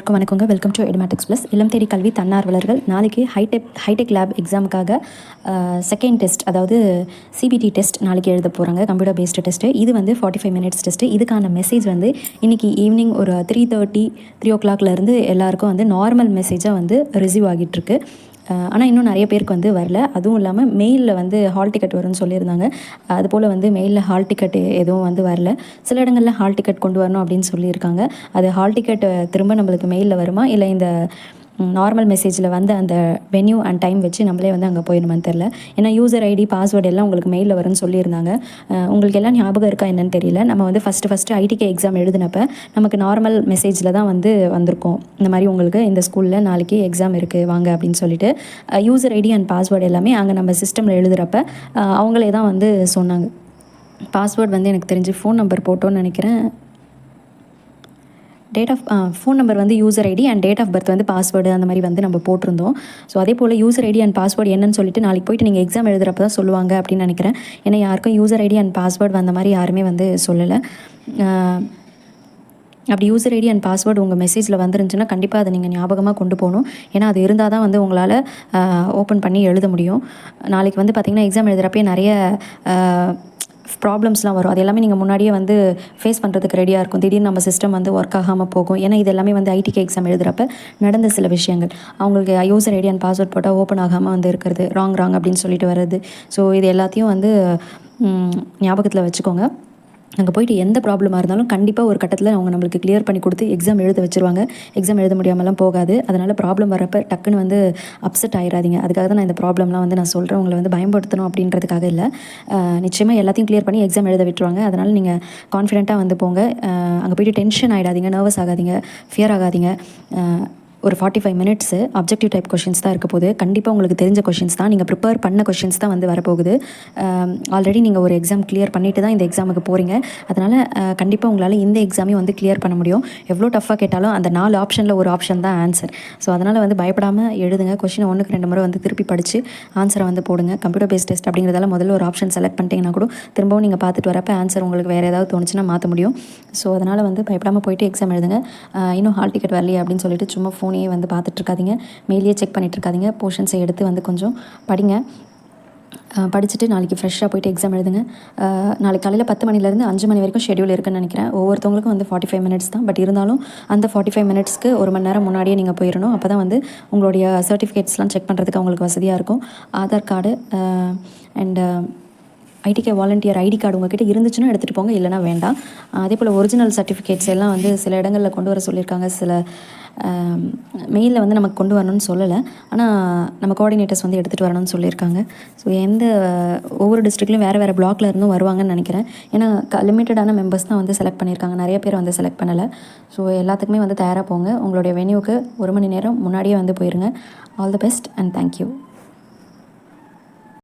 வணக்கம் வணக்கங்க. Welcome to Edumatics plus இளம் தேடி கல்வி தன்னார்வலர்கள் நாளைக்கு hi tech hi tech lab எக்ஸாமுக்காக second test அதாவது சிபிடி டெஸ்ட் நாளைக்கு எழுத போகிறாங்க கம்ப்யூட்டர் பேஸ்டு டெஸ்ட்டு இது வந்து ஃபார்ட்டி ஃபைவ் மினிட்ஸ் டெஸ்ட்டு இதுக்கான மெசேஜ் வந்து இன்றைக்கி ஈவினிங் ஒரு த்ரீ தேர்ட்டி த்ரீ ஓ கிளாக்லேருந்து எல்லாருக்கும் வந்து நார்மல் மெசேஜாக வந்து ரிசீவ் ஆகிட்டுருக்கு ஆனால் இன்னும் நிறைய பேருக்கு வந்து வரல. அதுவும் இல்லாமல் மெயிலில் வந்து ஹால் டிக்கெட் வரும்னு சொல்லியிருந்தாங்க. அதுபோல் வந்து மெயிலில் ஹால் டிக்கெட் எதுவும் வந்து வரல. சில இடங்களில் ஹால் டிக்கெட் கொண்டு வரணும் அப்படின்னு சொல்லியிருக்காங்க. அது ஹால் டிக்கெட் திரும்ப நம்மளுக்கு மெயிலில் வருமா? இல்லை இந்த நார்மல் மெசேஜில் வந்து அந்த வென்யூ அண்ட் டைம் வச்சு நம்மளே வந்து அங்கே போயிடணுமான்னு தெரில ஏன்னா யூசர் ஐடி பாஸ்வேர்டு எல்லாம் உங்களுக்கு மெயிலில் வரும்னு சொல்லியிருந்தாங்க. உங்களுக்கு எல்லாம் ஞாபகம் இருக்கா என்னன்னு தெரியல. நம்ம வந்து ஃபஸ்ட்டு ஃபஸ்ட்டு ஐடிகே எக்ஸாம் எழுதினப்ப நமக்கு நார்மல் மெசேஜில் தான் வந்து வந்திருக்கோம். இந்த மாதிரி உங்களுக்கு இந்த ஸ்கூலில் நாளைக்கு எக்ஸாம் இருக்குது வாங்க அப்படின்னு சொல்லிட்டு யூசர் ஐடி அண்ட் பாஸ்வேர்டு எல்லாமே அங்கே நம்ம சிஸ்டமில் எழுதுகிறப்ப அவங்களே தான் வந்து சொன்னாங்க. பாஸ்வேர்டு வந்து எனக்கு தெரிஞ்சு ஃபோன் நம்பர் போட்டோன்னு நினைக்கிறேன். டேட் ஆஃப் ஃபோன் நம்பர் வந்து user ID and date of birth வந்து பாஸ்வேர்டு அந்த மாதிரி வந்து நம்ம போட்டிருந்தோம். ஸோ அதே போல் யூசர் ஐடி அண்ட் பாஸ்வேர்டு என்னன்னு சொல்லிட்டு நாளைக்கு போயிட்டு நீங்கள் எக்ஸாம் எழுதுறப்ப தான் சொல்லுவாங்க அப்படின்னு நினைக்கிறேன். ஏன்னா யாருக்கும் யூசர் ஐடி அண்ட் பாஸ்வேர்டு வந்த மாதிரி யாருமே வந்து சொல்லலை. அப்படி யூசர் ஐடி அண்ட் பாஸ்வேர்டு உங்கள் மெசேஜில் வந்துருந்துச்சுன்னா கண்டிப்பாக அதை நீங்கள் ஞாபகமாக கொண்டு போகணும். ஏன்னா அது இருந்தால் தான் வந்து உங்களால் ஓப்பன் பண்ணி எழுத முடியும். நாளைக்கு வந்து பார்த்திங்கன்னா எக்ஸாம் எழுதுகிறப்பே நிறைய ப்ராப்ளம்ஸ்லாம் வரும். அது எல்லாமே நீங்கள் முன்னாடியே வந்து ஃபேஸ் பண்ணுறதுக்கு ரெடியாக இருக்கும். திடீர்னு நம்ம சிஸ்டம் வந்து ஒர்க் ஆகாமல் போகும். ஏன்னா இது எல்லாமே வந்து ஐடிக்கு எக்ஸாம் எழுதுகிறப்ப நடந்த சில விஷயங்கள். அவங்களுக்கு யூசர் ஐடி அண்ட் பாஸ்வேர்ட் போட்டால் ஓப்பன் ஆகாமல் வந்து இருக்கிறது. ராங் ராங் அப்படின்னு சொல்லிட்டு வர்றது. ஸோ இது எல்லாத்தையும் வந்து ஞாபகத்தில் வச்சுக்கோங்க. அங்கே போயிட்டு எந்த ப்ராப்ளமாக இருந்தாலும் கண்டிப்பாக ஒரு கட்டத்தில் அவங்க நம்மளுக்கு கிளியர் பண்ணி கொடுத்து எக்ஸாம் எழுத வச்சுருவாங்க. எக்ஸாம் எழுத முடியாமலாம் போகாது. அதனால் ப்ராப்ளம் வரப்போ டக்குன்னு வந்து அப்செட் ஆயிடாதீங்க அதுக்காக தான் நான் இந்த ப்ராப்ளம்லாம் வந்து நான் சொல்கிறேன் உங்களை வந்து பயன்படுத்தணும் அப்படின்றதுக்காக இல்லை. நிச்சயமாக எல்லாத்தையும் கிளியர் பண்ணி எக்ஸாம் எழுத விட்டுருவாங்க. அதனால் நீங்கள் கான்ஃபிடென்ட்டாக வந்து போங்க. அங்கே போயிட்டு டென்ஷன் ஆகிடாதீங்க நர்வஸ் ஆகாதீங்க. ஃபியர் ஆகாதீங்க. ஒரு forty five minutes objective type questions தான் இருக்க போகுது. கண்டிப்பாக உங்களுக்கு தெரிஞ்ச கொஷின்ஸ் தான். நீங்கள் ப்ரிப்பேர் பண்ண கொஷின்ஸ் தான் வந்து வரப்போகுது. ஆல்ரெடி நீங்கள் ஒரு எக்ஸாம் கிளியர் பண்ணிட்டு தான் இந்த எக்ஸாமுக்கு போகிறீங்க அதனால் கண்டிப்பாக உங்களால் இந்த எக்ஸாமையும் வந்து கிளியர் பண்ண முடியும். எவ்வளோ டஃப்பாக கேட்டாலும் அந்த நாலு ஆப்ஷனில் ஒரு ஆப்ஷன் தான் ஆன்சர் ஸோ அதனால் வந்து பயப்படாமல் எழுதுங்க. கொஷினை ஒன்றுக்கு ரெண்டு முறை வந்து திருப்பி படித்து ஆன்சரை வந்து போடுங்க. கம்ப்யூட்டர் பேஸ்ட் டெஸ்ட் அப்படிங்கிறதால முதல்ல ஒரு ஆப்ஷன் செலக்ட் பண்ணிட்டீங்கன்னா கூட திரும்பவும் நீங்கள் பார்த்துட்டு வரப்போ ஆன்சர் உங்களுக்கு வேறு ஏதாவது தோணுச்சுன்னா மாற்ற முடியும். ஸோ அதனால் வந்து பயப்படாமல் போயிட்டு எக்ஸாம் எழுதுங்க. இன்னும் ஹால் டிக்கெட் வரலையே அப்படின்னு சொல்லிட்டு சும்மா ஃபோன் ஃபோனையே வந்து பார்த்துட்ருக்காதீங்க. மெயிலே செக் பண்ணிகிட்ருக்காதீங்க போர்ஷன்ஸை எடுத்து வந்து கொஞ்சம் படிங்க. படிச்சுட்டு நாளைக்கு ஃப்ரெஷ்ஷாக போயிட்டு எக்ஸாம் எழுதுங்க. நாளைக்கு காலையில் பத்து மணிலேருந்து அஞ்சு மணி வரைக்கும் ஷெடியூல் இருக்குன்னு நினைக்கிறேன். ஒவ்வொருத்தவங்களுக்கும் வந்து ஃபார்ட்டி ஃபைவ் மினிட்ஸ் தான். பட் இருந்தாலும் அந்த ஃபார்ட்டி ஃபைவ் மினிட்ஸ்க்கு ஒரு மணி நேரம் முன்னாடியே நீங்கள் போயிடணும் அப்போ தான் வந்து உங்களுடைய சர்டிஃபிகேட்ஸ்லாம் செக் பண்ணுறதுக்கு அவங்களுக்கு வசதியாக இருக்கும். Aadhaar card and ITK volunteer ID card உங்ககிட்ட இருந்துச்சுன்னா எடுத்துகிட்டு போங்க இல்லைனா வேண்டாம். அதே போல் ஒரிஜினல் சர்டிஃபிகேட்ஸ் எல்லாம் வந்து சில இடங்களில் கொண்டு வர சொல்லியிருக்காங்க. சில மெயிலில் வந்து நமக்கு கொண்டு வரணும்னு சொல்லலை. ஆனால் நம்ம கோஆர்டினேட்டர்ஸ் வந்து எடுத்துகிட்டு வரணும்னு சொல்லியிருக்காங்க. ஸோ எந்த ஒவ்வொரு டிஸ்ட்ரிக்ட்லையும் வேறு வேறு பிளாக்ல இருந்தும் வருவாங்கன்னு நினைக்கிறேன். ஏன்னா லிமிட்டடான மெம்பர்ஸ் தான் வந்து செலக்ட் பண்ணியிருக்காங்க. நிறைய பேர் வந்து செலக்ட் பண்ணலை. ஸோ எல்லாத்துக்குமே வந்து தயாராக போங்க. உங்களுடைய வென்யூக்கு ஒரு மணி நேரம் முன்னாடியே வந்து போயிருங்க. All the best and thank you